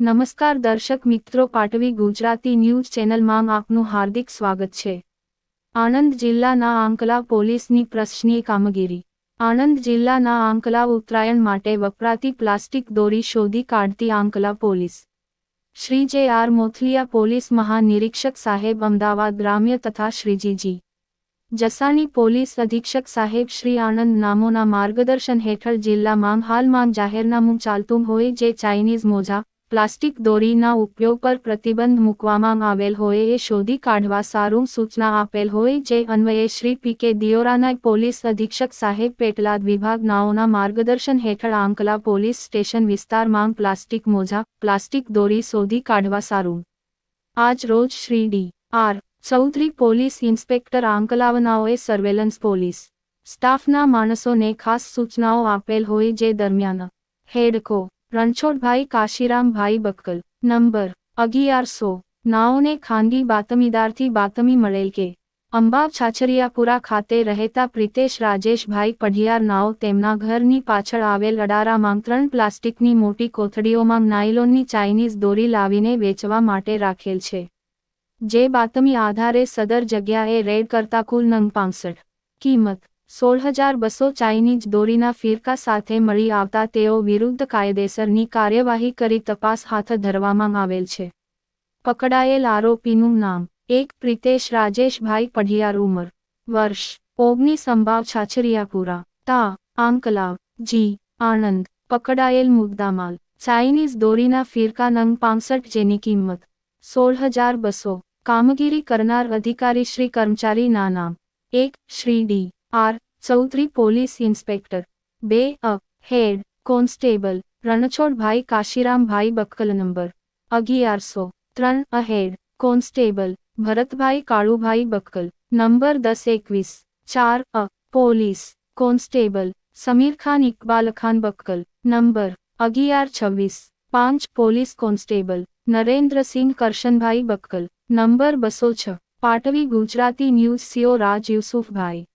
નમસ્કાર દર્શક મિત્રો, પાટવી ગુજરાતી ન્યૂઝ ચેનલમાં આપનું હાર્દિક સ્વાગત છે. આણંદ જિલ્લાના આંકલા પોલીસની પ્રશ્નીય કામગીરી. આણંદ જિલ્લાના આંકલા ઉત્તરાયણ માટે વપરાતી પ્લાસ્ટિક દોરી શોધી કાઢતી આંકલા પોલીસ. શ્રી જે આર મોથલિયા પોલીસ મહાનિરીક્ષક સાહેબ અમદાવાદ ગ્રામ્ય તથા શ્રીજીજી જસાણી પોલીસ અધિક્ષક સાહેબ શ્રી આનંદ નામોના માર્ગદર્શન હેઠળ જિલ્લામાં હાલમાં જાહેરનામું ચાલતું હોય જે ચાઇનીઝ મોજા પ્લાસ્ટિક દોરીના ઉપયોગ પર પ્રતિબંધ મૂકવામાં આવેલ હોય એ શોધી કાઢવા સારું સૂચના આપેલ હોય જે અન્વયે શ્રી પી કે દિયોરાના પોલીસ અધિક્ષક સાહેબ પેટલાદ વિભાગ નાઓના માર્ગદર્શન હેઠળ આંકલા પોલીસ સ્ટેશન વિસ્તારમાં પ્લાસ્ટિક મોજા, પ્લાસ્ટિક દોરી શોધી કાઢવા સારું. આજ રોજ Shri D. R. Chaudhari police inspector આંકલાવનાઓએ surveillance police સ્ટાફના માણસોને ખાસ સૂચનાઓ આપેલ હોય જે દરમિયાન હેડકો રણછોડભાઈ કાશીરામભાઈ બક્કલ. નંબર, અગિયારસો. નાઓને ખાનગી બાતમીદારથી બાતમી મળેલ કે. અંબાબ છાછરિયાપુરા ખાતે રહેતા પ્રિતેશ રાજેશભાઈ પઢિયાર નાઓ તેમના ઘરની પાછળ આવેલ અડારામાં ત્રણ પ્લાસ્ટિકની મોટી કોથળીઓમાં નાયલોનની ચાઇનીઝ દોરી લાવીને વેચવા માટે રાખેલ છે. જે બાતમી આધારે સદર જગ્યાએ રેડ કરતા કુલ નંગ પાંસઠ. કિંમત સોળ હજાર બસો ચાઇનીઝ દોરીના ફિરકા સાથે મળી આવતા તેઓ વિરુદ્ધ કાયદેસરની કાર્યવાહી કરી તપાસ હાથ ધરવામાં આવેલ છે. પકડાયેલ આરોપીનું નામ, એક પ્રિતેશ રાજેશભાઈ પઢિયાર ઉમર, વર્ષ, ઓગણીસ સંભાવ છાછરિયાપુરા, તા, આંકલાવ, જી, આણંદ, પકડાયેલ મુદ્દામાલ, ચાઇનીઝ દોરીના ફિરકા નંગ પાંસઠ જેની કિંમત સોળ હજાર બસો, કામગીરી કરનાર અધિકારી શ્રી કર્મચારીના નામ, એક, Shri D. R, Chaudhari, police inspector. બે, અ, હેડ, કોન્સ્ટેબલ, રણછોડભાઈ કાશીરામભાઈ બક્કલ નંબર. અગિયારસો, ત્રણ, અ, head, constable, Bharatbhai Kalubhai બક્કલ. Number દસ, એકવીસ, ચાર, અ, police, constable, Samir Khan, Iqbal Khan બક્કલ. Number, અગિયાર, છવ્વીસ, પાંચ, police constable, Narendrasinh Karshanbhai બક્કલ. Number, બસો છ, પાટવી ગુજરાતી ન્યૂઝ સીઓ રાજ યુસુફભાઈ.